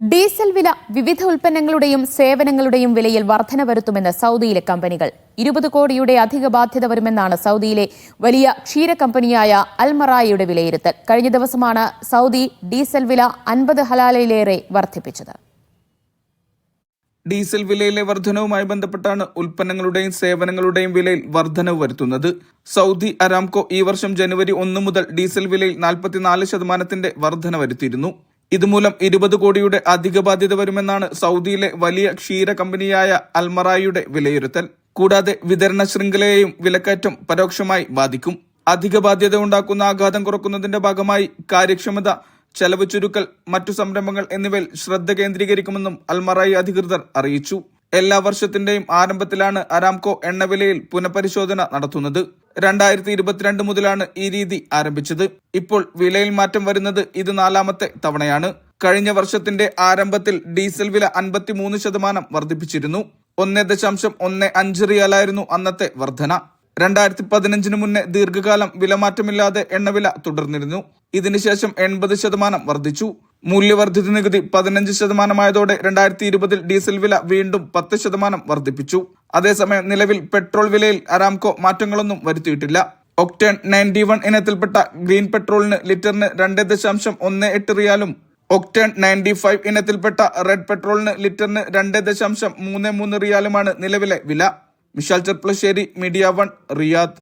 Diesel വില വിവിധ ഉൽപ്പന്നങ്ങളുടെയും സേവനങ്ങളുടെയും വിലയിൽ വർധന വരുത്തുമെന്ന് സൗദിയിലെ കമ്പനികൾ. ഇരുപത് കോടിയുടെ അധിക ബാധ്യത വരുമെന്നാണ് സൗദിയിലെ വലിയ ക്ഷീര കമ്പനിയായ അൽമറായയുടെ വിലയിരുത്തൽ. കഴിഞ്ഞ ദിവസമാണ് സൗദി ഡീസൽ വില അൻപത് ഹലാലയിലേറെ വർദ്ധിപ്പിച്ചത്. ഡീസൽ വിലയിലെ വർധനവുമായി ബന്ധപ്പെട്ടാണ് ഉൽപ്പന്നങ്ങളുടെയും സേവനങ്ങളുടെയും വിലയിൽ വർധനവ് വരുത്തുന്നത്. സൗദി അരാംകോ ഈ വർഷം ജനുവരി ഒന്ന് മുതൽ ഡീസൽ വിലയിൽ നാൽപ്പത്തിനാല് ശതമാനത്തിന്റെ വർധന വരുത്തിയിരുന്നു. ഇതുമൂലം ഇരുപത് കോടിയുടെ അധിക ബാധ്യത വരുമെന്നാണ് സൗദിയിലെ വലിയ ക്ഷീര കമ്പനിയായ അൽമറായുടെ വിലയിരുത്തൽ. കൂടാതെ വിതരണ ശൃംഖലയെയും വിലക്കയറ്റം പരോക്ഷമായി ബാധിക്കും. അധിക ബാധ്യത ഉണ്ടാക്കുന്ന ആഘാതം കുറക്കുന്നതിന്റെ ഭാഗമായി കാര്യക്ഷമത ചെലവ് ചുരുക്കൽ മറ്റു സംരംഭങ്ങൾ എന്നിവയിൽ ശ്രദ്ധ കേന്ദ്രീകരിക്കുമെന്നും അൽമറായി അധികൃതർ അറിയിച്ചു. എല്ലാ വർഷത്തിന്റെയും ആരംഭത്തിലാണ് അരാംകോ എണ്ണവിലയിൽ പുനഃപരിശോധന നടത്തുന്നത്. രണ്ടായിരത്തി ഇരുപത്തിരണ്ട് മുതലാണ് ഈ രീതി ആരംഭിച്ചത്. ഇപ്പോൾ വിലയിൽ മാറ്റം വരുന്നത് ഇത് നാലാമത്തെ തവണയാണ്. കഴിഞ്ഞ വർഷത്തിന്റെ ആരംഭത്തിൽ ഡീസൽ വില അൻപത്തിമൂന്ന് ശതമാനം വർദ്ധിപ്പിച്ചിരുന്നു. ഒന്ന് ദശാംശം ഒന്ന് അഞ്ച് റിയാലായിരുന്നു അന്നത്തെ വർധന. രണ്ടായിരത്തി പതിനഞ്ചിന് മുന്നേ ദീർഘകാലം വിലമാറ്റമില്ലാതെ എണ്ണവില തുടർന്നിരുന്നു. ഇതിനുശേഷം എൺപത് ശതമാനം വർദ്ധിച്ചു. മൂല്യവർദ്ധിത നികുതി പതിനഞ്ച് ശതമാനമായതോടെ രണ്ടായിരത്തി ഇരുപതിൽ ഡീസൽ വില വീണ്ടും പത്ത് ശതമാനം വർദ്ധിപ്പിച്ചു. അതേസമയം നിലവിൽ പെട്രോൾ വിലയിൽ അരാംകോ മാറ്റങ്ങളൊന്നും വരുത്തിയിട്ടില്ല. ഒക്ടേൺ നയന്റി വൺ ഇനത്തിൽപ്പെട്ട ഗ്രീൻ പെട്രോളിന് ലിറ്ററിന് രണ്ട് ദശാംശം ഒന്ന് എട്ട് റിയാലും ഒക്ടേൺ നയന്റി ഫൈവ് ഇനത്തിൽപ്പെട്ട റെഡ് പെട്രോളിന് ലിറ്ററിന് രണ്ട് ദശാംശം മൂന്ന് മൂന്ന് റിയാലുമാണ് നിലവിലെ വില. Vishal Cherpulassery media one Riyadh.